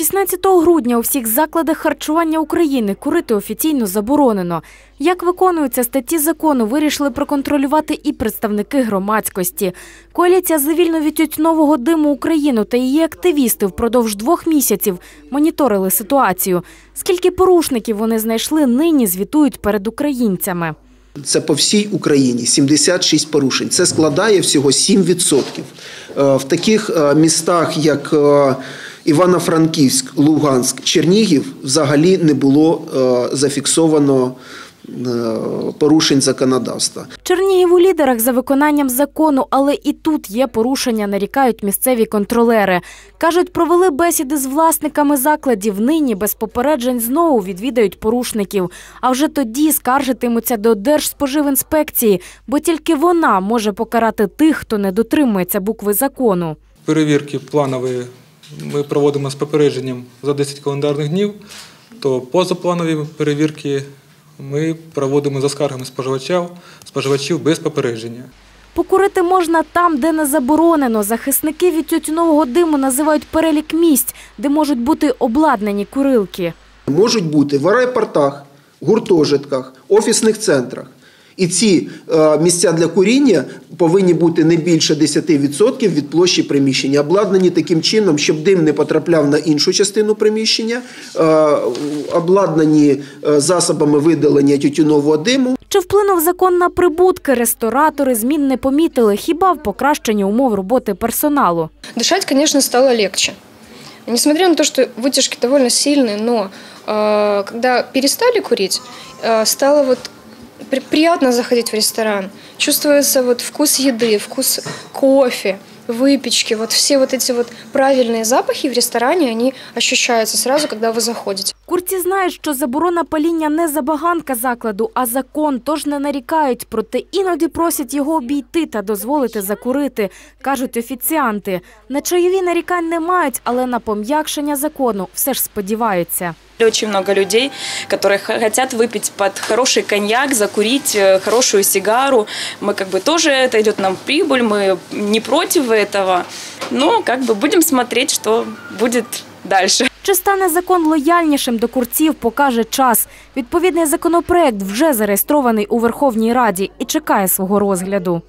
16 грудня у всіх закладах харчування України курити офіційно заборонено. Як виконуються статті закону, вирішили проконтролювати і представники громадськості. Коаліція за вільно від тютюнового диму Україну та її активісти впродовж двох місяців моніторили ситуацію. Скільки порушників вони знайшли, нині звітують перед українцями. Це по всій Україні 76 порушень. Це складає всього 7%. Е, В таких е, містах, як е, Івано-Франківськ, Луганськ, Чернігів, взагалі не було е, зафіксовано е, порушень законодавства. Чернігів у лідерах за виконанням закону, але і тут є порушення, нарікають місцеві контролери. Кажуть, провели бесіди з власниками закладів. Нині без попереджень знову відвідають порушників. А вже тоді скаржитимуться до Держспоживінспекції, бо тільки вона може покарати тих, хто не дотримується букви закону. Перевірки планові ми проводимо з попередженням за 10 календарних днів, то позапланові перевірки ми проводимо за скаргами споживачів, споживачів без попередження. Покурити можна там, де не заборонено. Захисники від тютюнового диму називають перелік місць, де можуть бути обладнані курилки. Можуть бути в аеропортах, гуртожитках, офісних центрах. І ці е, місця для куріння повинні бути не більше 10% від площі приміщення, обладнані таким чином, щоб дим не потрапляв на іншу частину приміщення, е, обладнані е, засобами видалення тютюнового диму. Чи вплинув закон на прибутки? Ресторатори змін не помітили, хіба в покращенні умов роботи персоналу. Дышать, конечно, стало легче. Несмотря на то, что вытяжки довольно сильные, но э, когда перестали курить, э, стало вот при- приятно заходить в ресторан. Чувствуется вот вкус еды, вкус кофе, выпечки. Вот все вот эти вот правильные запахи в ресторане, они ощущаются сразу, когда вы заходите. Курці знають, що заборона паління не забаганка закладу, а закон, тож не нарікають, проте іноді просять його обійти та дозволити закурити, кажуть офіціанти. На чайові нарікань не мають, але на пом'якшення закону все ж сподіваються. Очень много людей, которые х- хотят выпить под хороший коньяк, закурить э, хорошую сигару. Мы как бы тоже, это идет нам в прибыль, мы не против этого. Но как бы будем смотреть, что будет дальше. Чи стане закон лояльнішим до курців, покаже час. Відповідний законопроект вже зареєстрований у Верховній Раді і чекає свого розгляду.